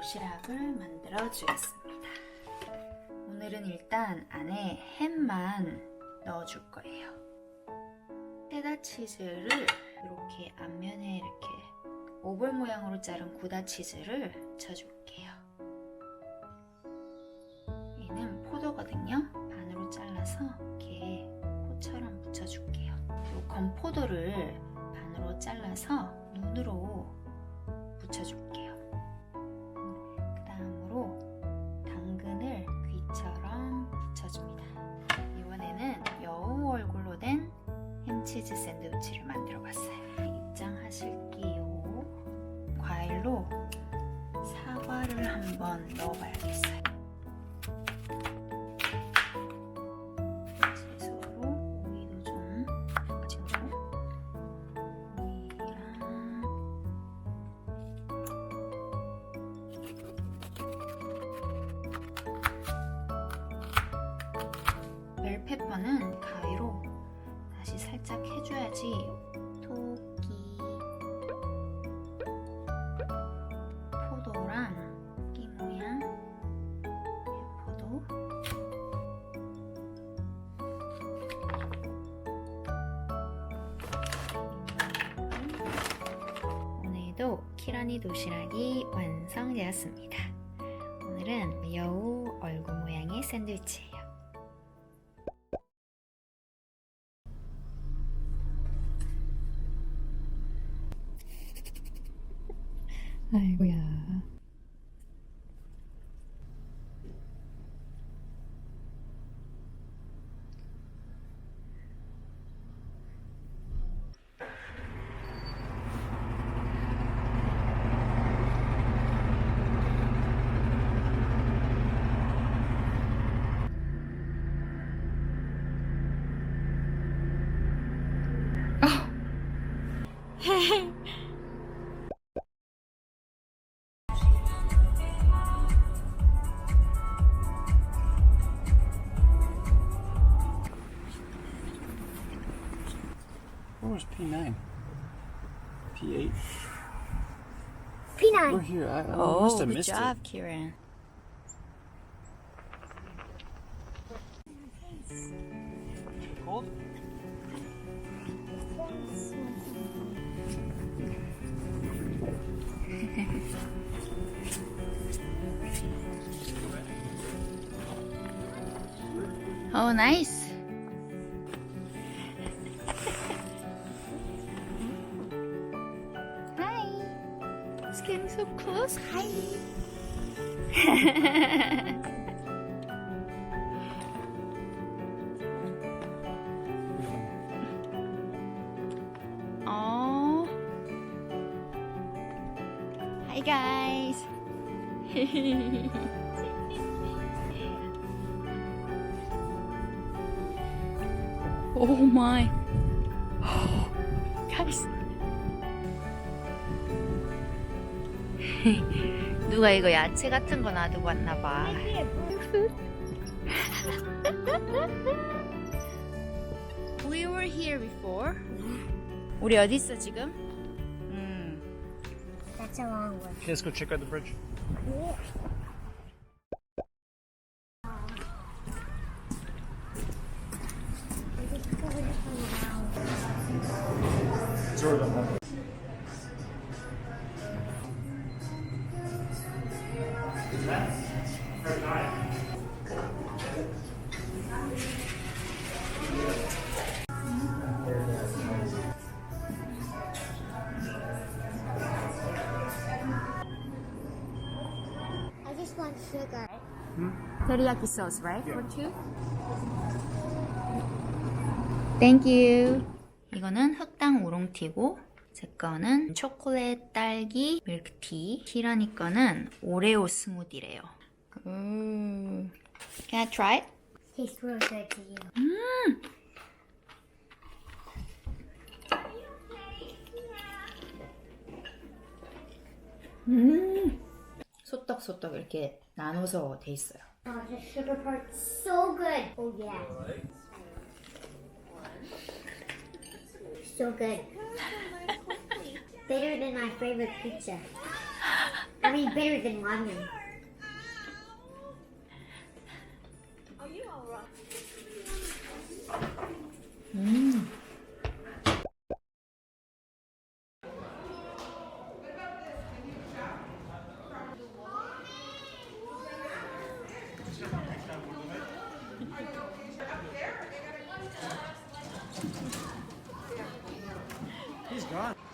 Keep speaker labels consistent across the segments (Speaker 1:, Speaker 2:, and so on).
Speaker 1: 도시락을 만들어 주겠습니다. 오늘은 일단 안에 햄만 넣어 줄 거예요. 체다 치즈를 이렇게 앞면에 이렇게 오벌 모양으로 자른 고다 치즈를 쳐줄게요. 얘는 포도거든요. 반으로 잘라서 이렇게 코처럼 묻혀줄게요. 이 건포도를 반으로 잘라서 눈으로 붙여줄게요. 샌드위치를 만들어 봤어요. 입장하실게요. 과일로 사과를 한번 넣어봐야겠어요. 채소로 오이도 좀 찍고 오이랑 벨페퍼는 가위로 다시 살짝 해줘야지. 토끼. 포도랑 토끼 모양. 해포도. 오늘도 키라니 도시락이 완성되었습니다. 오늘은 여우 얼굴 모양의 샌드위치
Speaker 2: 아이고야.
Speaker 3: Where here. I, I
Speaker 1: Oh,
Speaker 3: must have
Speaker 1: good
Speaker 3: missed
Speaker 1: job, Kieran.
Speaker 3: it. Cold?
Speaker 1: Oh, nice. So close. Hi. oh. Hi, guys. Oh my. 누가 이거 야채 같은 거 놔두고 왔나 봐. We were here before. 우리 어디 있어 지금? 음.
Speaker 4: That's a long one.
Speaker 3: Let's go check out the bridge.
Speaker 4: I just want sugar.
Speaker 1: Teriyaki sauce, right? For two? Thank you. 이거는 흑당 우롱티고 제 거는 초콜릿 딸기 밀크티. 키라니 거는 오레오 스무디래요. 음. Can I try it?
Speaker 4: Tastes real good to you.
Speaker 1: 음. 소떡소떡 이렇게 나눠서 돼 있어요.
Speaker 4: Oh, the sugar part's so good. Oh yeah. So good. Better than my favorite pizza. I mean, better than lemon.
Speaker 3: He's gone.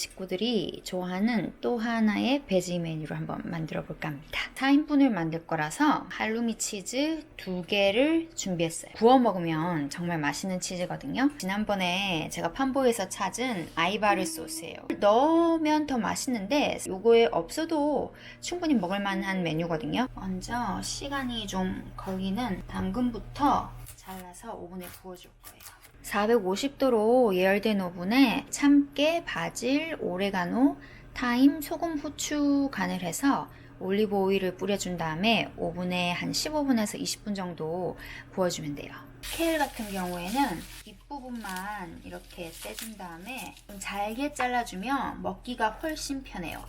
Speaker 1: 식구들이 좋아하는 또 하나의 베지 메뉴를 한번 만들어 볼까 합니다. 4인분을 만들 거라서 할루미 치즈 두 개를 준비했어요. 구워 먹으면 정말 맛있는 치즈거든요. 지난번에 제가 판보에서 찾은 아이바르 소스예요. 넣으면 더 맛있는데 요거에 없어도 충분히 먹을 만한 메뉴거든요. 먼저 시간이 좀 걸리는 당근부터 잘라서 오븐에 구워줄 거예요. 450도로 예열된 오븐에 참깨, 바질, 오레가노, 타임, 소금, 후추 간을 해서 올리브 오일을 뿌려준 다음에 오븐에 한 15분에서 20분 정도 구워주면 돼요. 케일 같은 경우에는 뒷부분만 이렇게 떼준 다음에 좀 잘게 잘라주면 먹기가 훨씬 편해요.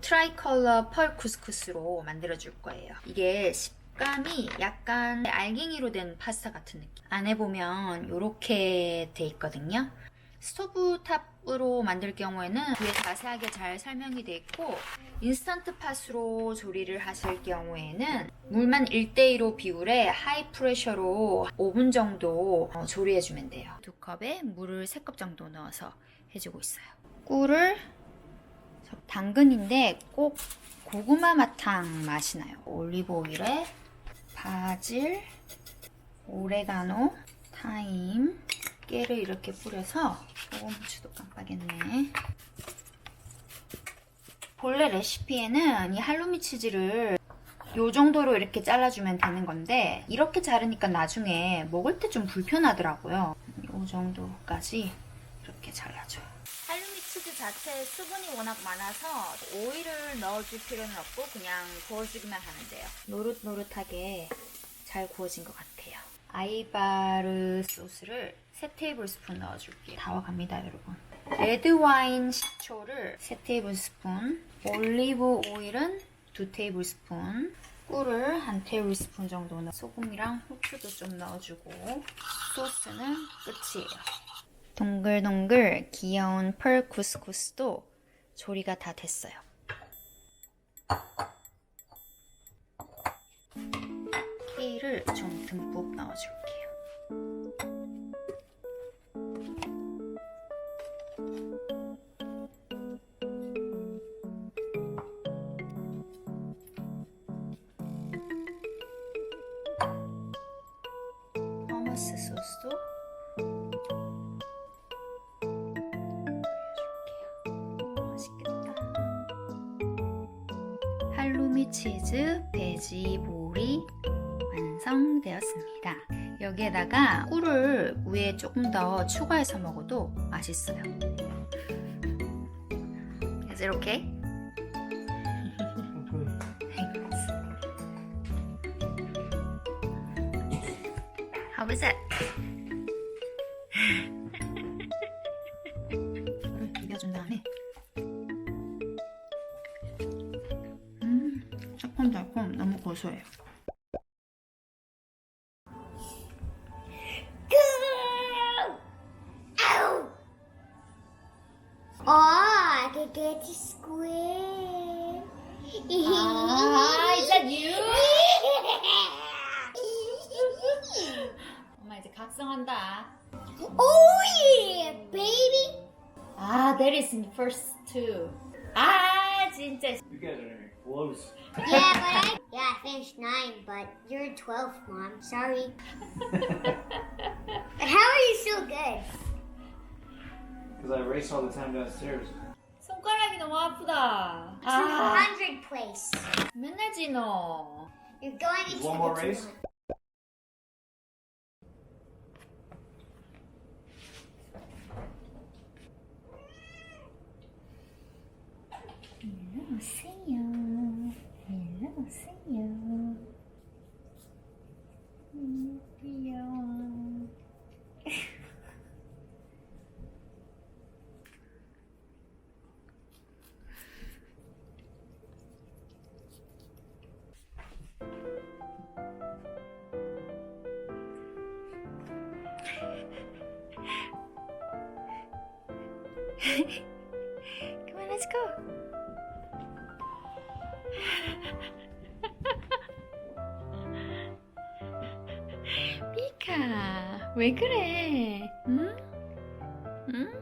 Speaker 1: 트라이컬러 펄 쿠스쿠스로 만들어줄 거예요. 이게 식감이 약간 알갱이로 된 파스타 같은 느낌. 안에 보면 이렇게 돼 있거든요. 스토브 탑으로 만들 경우에는 뒤에 자세하게 잘 설명이 돼 있고 인스턴트 팟으로 조리를 하실 경우에는 물만 1대2로 비율에 하이 프레셔로 5분 정도 어, 조리해 주면 돼요. 두 컵에 물을 3컵 정도 넣어서 해주고 있어요. 꿀을 저 당근인데 꼭 고구마 맛탕 맛이 나요. 올리브 오일에 바질, 오레가노, 타임, 깨를 이렇게 뿌려서 소금 후추도 깜빡했네. 본래 레시피에는 이 할로미 치즈를 요 정도로 이렇게 잘라주면 되는 건데 이렇게 자르니까 나중에 먹을 때 좀 불편하더라고요. 요 정도까지 이렇게 잘라줘요. 치즈 자체에 수분이 워낙 많아서 오일을 넣어줄 필요는 없고 그냥 구워주기만 하면 돼요. 노릇노릇하게 잘 구워진 것 같아요. 아이바르 소스를 3테이블 스푼 넣어줄게요. 다 와갑니다, 여러분. 레드 와인 식초를 3테이블 스푼, 올리브 오일은 2테이블 스푼, 꿀을 한 테이블 스푼 정도 넣어 소금이랑 후추도 좀 넣어주고 소스는 끝이에요. 동글동글 귀여운 펄 쿠스쿠스도 조리가 다 됐어요. 케일을 좀 듬뿍 넣어줄게요. 할로미 치즈 베지볼이 완성되었습니다. 여기에다가 꿀을 위에 조금 더 추가해서 먹어도 맛있어요. Is it okay? Thanks. How was it? 새콤달콤 너무 고소해요.
Speaker 4: Ow! Oh, I could get to squid.
Speaker 1: Ah, is that you? 엄마 이제 각성한다.
Speaker 4: oh yeah, baby.
Speaker 1: 아, that is in the first two. 아, 진짜.
Speaker 3: You guys are close.
Speaker 4: Yeah, but I yeah I finished nine, but you're twelve, mom. Sorry. How are you so good?
Speaker 3: Because I race all the time downstairs.
Speaker 1: 손가락이 너무 아프다.
Speaker 4: Two
Speaker 1: 아,
Speaker 4: hundred place.
Speaker 1: 맨날 지너.
Speaker 4: You're going into
Speaker 3: One more
Speaker 4: the
Speaker 3: race?
Speaker 1: 미카, 왜 그래? 응? 응?